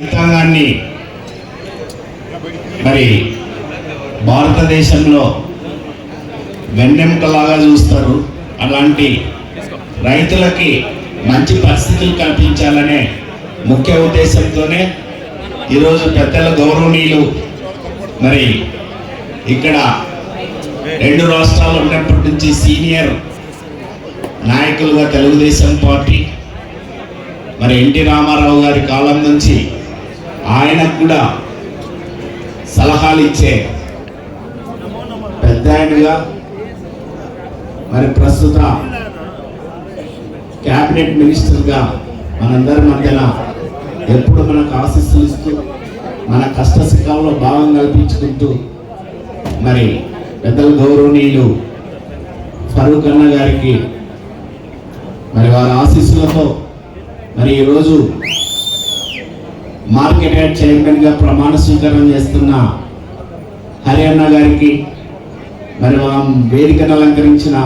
యంత్రాంగాన్ని మరి భారతదేశంలో వెన్నెముకలాగా చూస్తారు. అలాంటి రైతులకి మంచి పరిస్థితులు కల్పించాలనే ముఖ్య ఉద్దేశంతోనే ఈరోజు పెద్దల గౌరవనీయులు మరి ఇక్కడ రెండు రాష్ట్రాలు ఉన్నప్పటి నుంచి సీనియర్ నాయకులుగా తెలుగుదేశం పార్టీ మరి ఎన్టీ రామారావు గారి కాలం నుంచి ఆయనకు కూడా సలహాలు ఇచ్చే పెద్ద ఆయనగా మరి ప్రస్తుత క్యాబినెట్ మినిస్టర్గా మనందరి మధ్యన ఎప్పుడు మనకు ఆశీస్సులు ఇస్తూ మన కష్ట సుఖాల్లో భావం కల్పించుకుంటూ మరి పెద్దల గౌరవనీయులు ఫరూక్ అన్న గారికి మరి వారి ఆశీస్సులతో మరి ఈరోజు మార్కెట్ యార్డ్ చైర్మన్గా ప్రమాణ స్వీకారం చేస్తున్న హరియాణ గారికి మరి వేదికను అలంకరించిన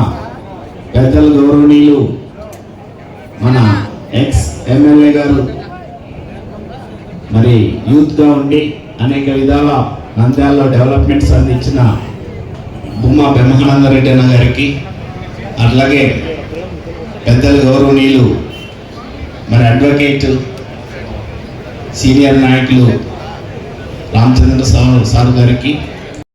పెద్దల గౌరవనీయులు మన ఎక్స్ ఎమ్మెల్యే గారు మరి యూత్గా ఉండి అనేక విధాల నంద్యాలలో డెవలప్మెంట్స్ అందించిన బుమ్మ బ్రహ్మానంద రెడ్డి అన్న గారికి అట్లాగే పెద్దల గౌరవనీయులు మరి అడ్వకేట్ సీనియర్ నాయకులు రామచంద్ర సార్ సార్ గారికి